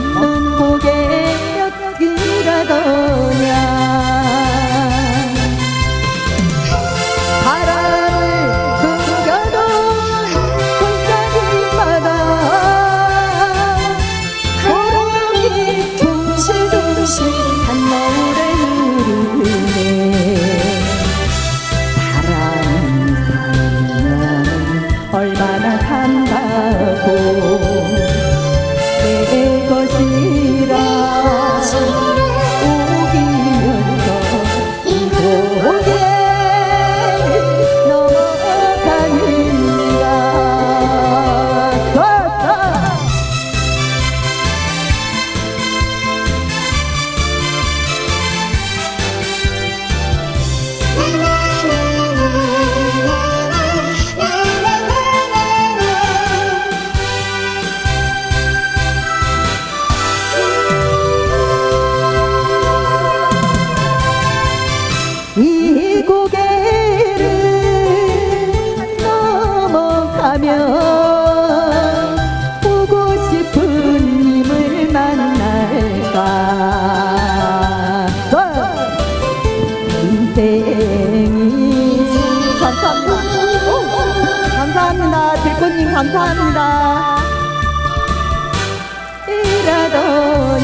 없는 고객 곁이라도 길포님 감사합니다. 이라도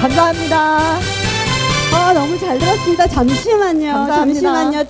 감사합니다. 아, 너무 잘 들었습니다. 잠시만요. 감사합니다. 잠시만요.